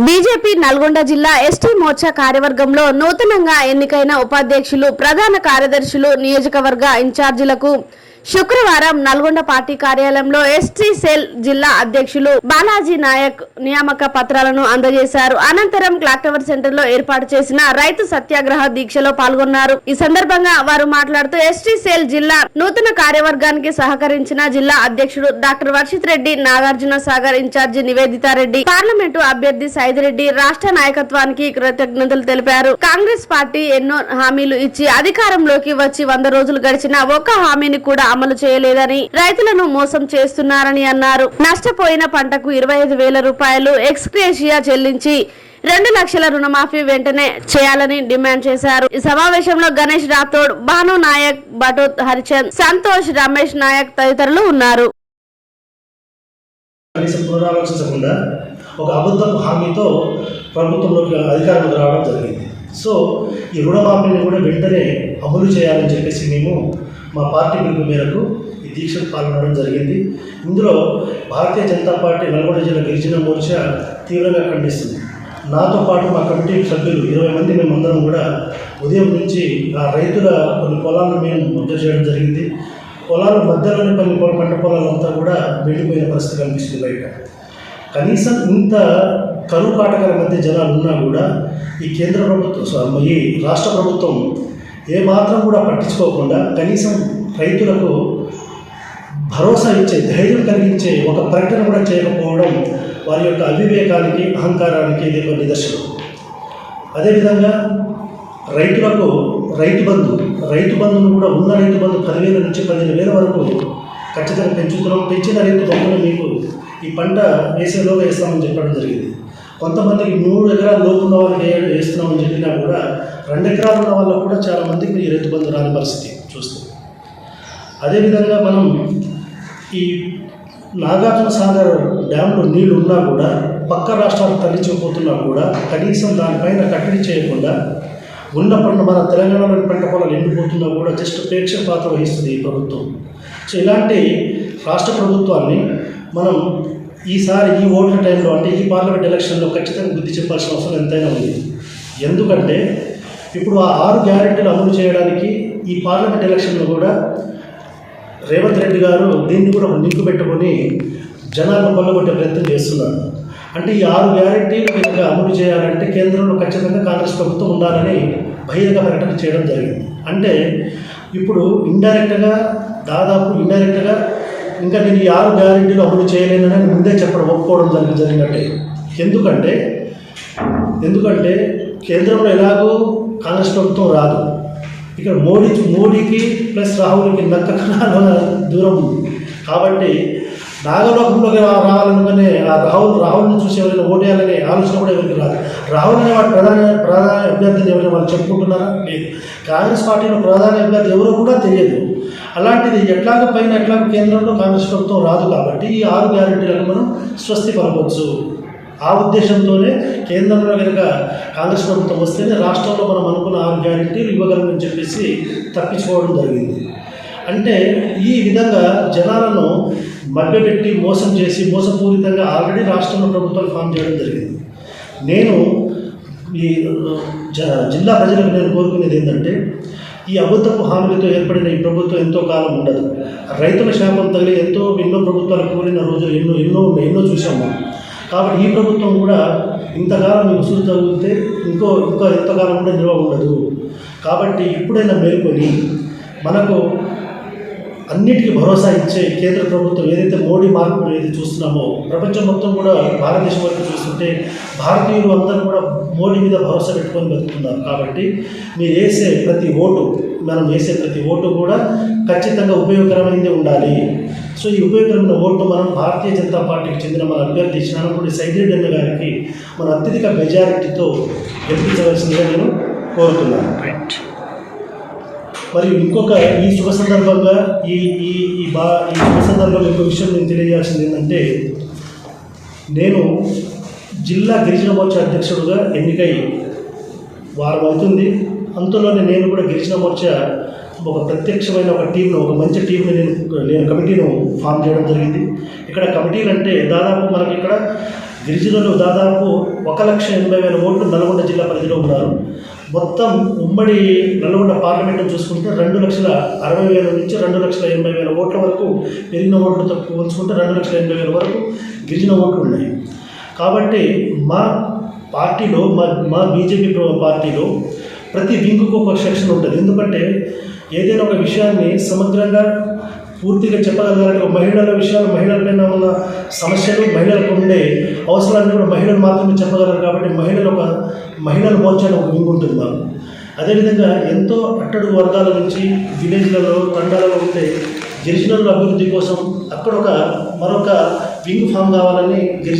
BJP Nalgonda జిల్లా ST Morcha కార్యవర్గంలో నూతనంగా ఎన్నికైన ఉపాధ్యక్షులు ప్రధాన కార్యదర్శులు నియోజకవర్గ ఇన్ఛార్జీలకు శుక్రవారం నల్గొండ పార్టీ కార్యాలయంలో ఎస్టీ సెల్ జిల్లా అధ్యక్షులు బాలాజీ నాయక్ నియామక పత్రాలను అందజేశారు. అనంతరం క్లాక్ టవర్ సెంటర్లో ఏర్పాటు చేసిన రైతు సత్యాగ్రహ దీక్షలో పాల్గొన్నారు. ఈ సందర్భంగా వారు మాట్లాడుతూ ఎస్టీ సెల్ జిల్లా నూతన కార్యవర్గానికి సహకరించిన జిల్లా అధ్యక్షుడు doctor Varshith Reddy Nagarjuna Sagar incharge Niveditha Reddy parliament అభ్యర్థి సైదిరెడ్డి రాష్ట్ర నాయకత్వానికి కృతజ్ఞతలు తెలిపారు. కాంగ్రెస్ పార్టీ ఎన్నో హామీలు ఇచ్చి అధికారంలోకి వచ్చి వంద రోజులు గడిచిన ఒక హామీని కూడా అమలు చేయలేదని రైతులను మోసం చేస్తున్నారని అన్నారు. నష్టపోయిన పంటకు ఇరవై ఐదు వేల రూపాయలు ఎక్స్క్రేషియా చెల్లించి రెండు లక్షల రుణమాఫీ వెంటనే చేయాలని డిమాండ్ చేశారు. ఈ సమావేశంలో గణేష్ రాథోడ్ భాను నాయక్ బటోత్ హరిచంద్ సంతోష్ రమేష్ నాయక్ తదితరులు ఉన్నారు. పునరాలోచించకుండా ఒక అబద్ధపు హామీతో ప్రభుత్వంలోకి అధికారంలోకి రావడం జరిగింది. సో ఈ రుణమాఫీని కూడా వెంటనే అమలు చేయాలని చెప్పేసి మేము మా పార్టీ పిలుపు మేరకు ఈ దీక్ష పాల్గొనడం జరిగింది. ఇందులో భారతీయ జనతా పార్టీ నల్గొండ జిల్లా గిరిజన మోర్చా తీవ్రంగా ఖండిస్తుంది. నాతో పాటు మా కమిటీ సభ్యులు ఇరవై మంది మేమందరం కూడా ఉదయం నుంచి ఆ రైతుల కొన్ని పొలాలను మేము ముద్ర చేయడం జరిగింది. పొలాల మధ్యలోని కొన్ని పొల- పంట పొలాలంతా కూడా వెళ్ళిపోయిన పరిస్థితి కనిపిస్తుంది బయట. కనీసం ఇంత కరువు కాటకాల మధ్య జనాలు ఉన్నా కూడా ఈ కేంద్ర ప్రభుత్వం ఈ రాష్ట్ర ప్రభుత్వం ఏమాత్రం కూడా పట్టించుకోకుండా కనీసం రైతులకు భరోసా ఇచ్చే ధైర్యం కలిగించే ఒక ప్రకటన కూడా చేయకపోవడం వారి యొక్క అవివేకానికి అహంకారానికి ఇది ఒక నిదర్శనం. అదేవిధంగా రైతులకు రైతు బంధు రైతు బంధును కూడా ఉన్న రైతు బంధు పదివేల నుంచి పదిహేను వేల వరకు ఖచ్చితంగా పెంచుతున్నాం. పెంచిన రైతు బంధువులు మీకు ఈ పంట వేసేలోగా వేస్తామని చెప్పడం జరిగింది. కొంతమందికి మూడు ఎకరాల లోపు ఉన్న వాళ్ళకి వేస్తున్నామని చెప్పినా కూడా రెండు ఎకరాలు ఉన్న వాళ్ళకు కూడా చాలా మందికి ఈ రైతు బంధు రాని పరిస్థితి చూస్తే. అదేవిధంగా మనం ఈ నాగార్జున సాగర్ డ్యాంలో నీళ్ళు ఉన్నా కూడా పక్క రాష్ట్రాలకు తరలించకపోతున్నా కూడా కనీసం దానిపైన కట్టడి చేయకుండా ఉన్న పంట మన తెలంగాణలోని పంట పొలాలు ఎండిపోతున్నా కూడా జస్ట్ ప్రేక్షక పాత్ర వహిస్తుంది ఈ ప్రభుత్వం. సో ఇలాంటి రాష్ట్ర ప్రభుత్వాన్ని మనం ఈసారి ఈ ఓట్ల టైంలో అంటే ఈ పార్లమెంట్ ఎలక్షన్లో ఖచ్చితంగా బుద్ధి చెప్పాల్సిన అవసరం ఎంతైనా ఉంది. ఎందుకంటే ఇప్పుడు ఆ ఆరు గ్యారెంటీలు అమలు చేయడానికి ఈ పార్లమెంట్ ఎలక్షన్లో కూడా రేవంత్ రెడ్డి గారు దీన్ని కూడా నింపు పెట్టుకొని జనాలను కొల్లగొట్టే ప్రయత్నం చేస్తున్నారు. అంటే ఈ ఆరు గ్యారెంటీలు కనుక అమలు చేయాలంటే కేంద్రంలో ఖచ్చితంగా కాంగ్రెస్ ప్రభుత్వం ఉండాలని బహిరంగ ప్రకటన చేయడం జరిగింది. అంటే ఇప్పుడు ఇండైరెక్ట్గా దాదాపు ఇండైరెక్ట్గా ఇంకా నేను ఈ ఆరు గ్యారెంటీలు అమలు చేయలేనని ముందే చెప్పడం ఒప్పుకోవడం జరిగి జరిగినట్టే. ఎందుకంటే ఎందుకంటే కేంద్రంలో ఎలాగో కాంగ్రెస్ ప్రభుత్వం రాదు. ఇక్కడ మోడీ మోడీకి ప్లస్ రాహుల్కి నక్క దూరం ఉంది. కాబట్టి నాగలోకంలోకి రావాలనుకునే ఆ రాహుల్ రాహుల్ని చూసి ఎవరైనా ఓటేయాలనే ఆలోచన కూడా ఎవరికి రాదు. రాహుల్ అనే వాడు ప్రధాన ప్రధాన అభ్యర్థిని ఎవరైనా వాళ్ళు చెప్పుకుంటున్నారా? లేదు. కాంగ్రెస్ పార్టీలో ప్రధాన అభ్యర్థి ఎవరో కూడా తెలియదు. అలాంటిది ఎట్లాగ పైన ఎట్లాగ కేంద్రంలో కాంగ్రెస్ ప్రభుత్వం రాదు కాబట్టి ఈ ఆరు గ్యారెంటీలను మనం స్వస్తి పలవచ్చు ఆ ఉద్దేశంతోనే కేంద్రంలో కనుక కాంగ్రెస్ ప్రభుత్వం వస్తేనే రాష్ట్రంలో మనం అనుకున్న ఆరు గ్యారెంటీలు ఇవ్వగలమని చెప్పేసి తప్పించుకోవడం జరిగింది. అంటే ఈ విధంగా జనాలను మభ్యపెట్టి మోసం చేసి మోసపూరితంగా ఆల్రెడీ రాష్ట్రంలో ప్రభుత్వాలు ఫామ్ చేయడం జరిగింది. నేను ఈ జ జిల్లా ప్రజలకు నేను కోరుకునేది ఏంటంటే ఈ అబద్ధపు హామీలతో ఏర్పడిన ఈ ప్రభుత్వం ఎంతో కాలం ఉండదు. రైతుల శాపం తగిలి ఎంతో ఎన్నో ప్రభుత్వాలు కూలిన రోజులు ఎన్నో ఎన్నో ఉన్నాయి, ఎన్నో చూసాము కాబట్టి ఈ ప్రభుత్వం కూడా ఇంతకాలం ఉసురు తగిలితే ఇంకో ఇంకో ఎంతకాలం కూడా నిల్వ ఉండదు. కాబట్టి ఇప్పుడైనా మేల్కొని మనకు అన్నిటికీ భరోసా ఇచ్చే కేంద్ర ప్రభుత్వం ఏదైతే మోడీ మార్పు ఏదైతే చూస్తున్నామో ప్రపంచం మొత్తం కూడా భారతదేశం వరకు చూస్తుంటే భారతీయులు అందరూ కూడా మోడీ మీద భరోసా పెట్టుకొని బతుకుతున్నారు. కాబట్టి మీరు వేసే ప్రతి ఓటు మనం వేసే ప్రతి ఓటు కూడా ఖచ్చితంగా ఉపయోగకరమైనది ఉండాలి. సో ఈ ఉపయోగకరమైన ఓటు మనం భారతీయ జనతా పార్టీకి చెందిన మన అభ్యర్థి శ్రానపూడి సైదిరెడ్డి గారికి మన అత్యధిక మెజారిటీతో గెలిపించవలసిందిగా నేను కోరుతున్నాను. మరియు ఇంకొక ఈ శుభ సందర్భంగా ఈ ఈ ఈ బా ఈ శుభ సందర్భంగా ఇంకో విషయం నేను తెలియజేయాల్సింది ఏంటంటే నేను జిల్లా గిరిజన మోర్చా అధ్యక్షుడుగా ఎన్నికై వారం అవుతుంది అంతలోనే నేను కూడా గిరిజన మోర్చా ఒక ప్రత్యక్షమైన ఒక టీంను ఒక మంచి టీంని నేను నేను కమిటీను ఫామ్ చేయడం జరిగింది. ఇక్కడ కమిటీలు అంటే దాదాపు మనకి ఇక్కడ గిరిజనులు దాదాపు ఒక లక్ష ఎనభై వేల ఓట్లు నల్గొండ జిల్లా పరిధిలో ఉన్నారు. మొత్తం ఉమ్మడి నల్గొండ పార్లమెంట్ చూసుకుంటే రెండు లక్షల అరవై వేల నుంచి రెండు లక్షల ఎనభై వేల ఓట్ల వరకు పెరిగిన ఓట్లతో పోల్చుకుంటే రెండు లక్షల ఎనభై వేల వరకు గిరిజన ఓట్లు ఉన్నాయి. కాబట్టి మా పార్టీలో మా మా బీజేపీ పార్టీలో ప్రతి వింగుకు ఒక సెక్షన్ ఉంటుంది. ఎందుకంటే ఏదైనా ఒక విషయాన్ని సమగ్రంగా పూర్తిగా చెప్పగలగాలంటే మహిళల విషయాలు మహిళలపైన ఉన్న సమస్యలు మహిళలకు ఉండే అవసరాన్ని కూడా మహిళలు మాత్రమే చెప్పగలరు కాబట్టి మహిళలు ఒక మహిళల మోర్చాని ఒక వింగ్ ఉంటుంది మాకు అదేవిధంగా ఎంతో అట్టడుగు వర్గాల నుంచి విలేజ్లలో తండాలలో ఉండే గిరిజనుల అభివృద్ధి కోసం అక్కడ ఒక మరొక వింగ్ ఫామ్ కావాలని గిరిజన